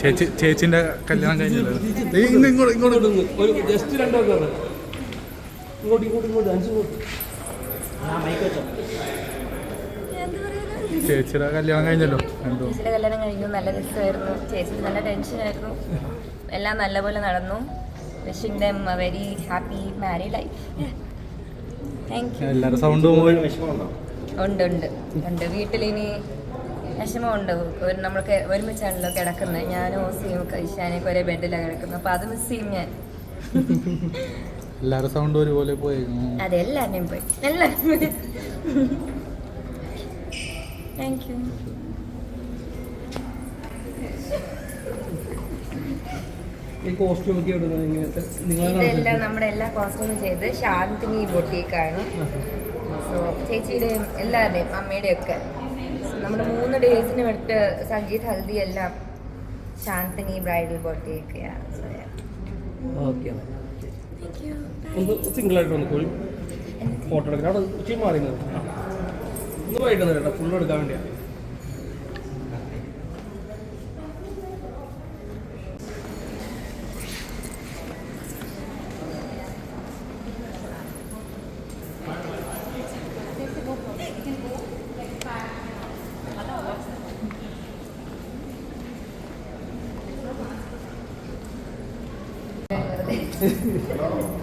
ചേച്ചി ചേച്ചിന്റെ കല്യാണം കഴിഞ്ഞല്ലോ? ഇങ്ങോട്ട് ഇങ്ങോട്ട്. ഒരു ജസ്റ്റ് രണ്ടു ഇങ്ങോട്ട് ഇങ്ങോട്ട് ഇങ്ങോട്ട് അഞ്ച് ചേച്ചിയുടെ കല്യാണം കഴിഞ്ഞല്ലോ. എന്തോ. ചേച്ചിയുടെ കല്യാണം കഴിഞ്ഞു. നല്ല രസമായിരുന്നു. ചേച്ചിക്ക് നല്ല ടെൻഷനായിരുന്നു എല്ലാം നല്ലപോലെ നടന്നു. Wishing them a very happy married life thank you എല്ലാവരും സൗണ്ട് ഉണ്ട് ഉണ്ട്. ഉണ്ട്. വീട്ടിലിനി വിഷമമുണ്ട്. ഒരു നമ്മൾക്ക് ഒരുമിച്ചാണല്ലോ കിടക്കുന്നത്. ഞാനും ഓസിയും കഴിച്ചാനൊക്കെ ഒരേ ബെഡിലാണ് കിടക്കുന്നത്. അപ്പോൾ അത് മിസ് ചെയ്യും ഞാൻ. എല്ലാവരും സൗണ്ട് ഒരുപോലെ പോയി. അതെ എല്ലാവരുടെയും പോയി. എല്ലാവരും താങ്ക് യു ഇതെല്ലാം നമ്മുടെ എല്ലാ കോസ്റ്റ്യൂമും ചെയ്ത് ശാന്തിനി ബൊട്ടീക്കാണ് സോ ചേച്ചിയുടെയും എല്ലാവരുടെയും അമ്മയുടെയും ഒക്കെ നമ്മുടെ മൂന്ന് ഡേയ്സിന് വിട്ട് സംഗീത് ഹൽദി എല്ലാം ശാന്തിനി ബ്രൈഡൽ ബോട്ടിയൊക്കെയാണ് ഓക്കെ ഫോട്ടോ എടുക്കണം അവിടെ ഉച്ചയും മാറി പോയിട്ട് കേട്ടോ. ഫുള്ള് എടുക്കാൻ വേണ്ടിയാ.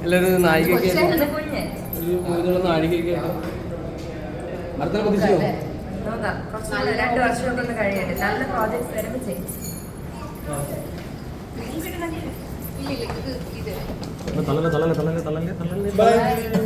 എല്ലാവരും നായികയൊക്കെ ഒരു മൂന്നുള്ള നാഴികയൊക്കെ ആയിട്ട്. അടുത്ത പ്രതീക്ഷയോ രണ്ട് വർഷമൊക്കെ ഒന്ന് കഴിയട്ടെ. നല്ല പ്രോജക്ട്സ് വരുമ്പോൾ ചെയ്യും. തള്ളല്ലേ തള്ളല്ലേ തള്ളല്ലേ തള്ളല്ലേ തള്ളല്ലേ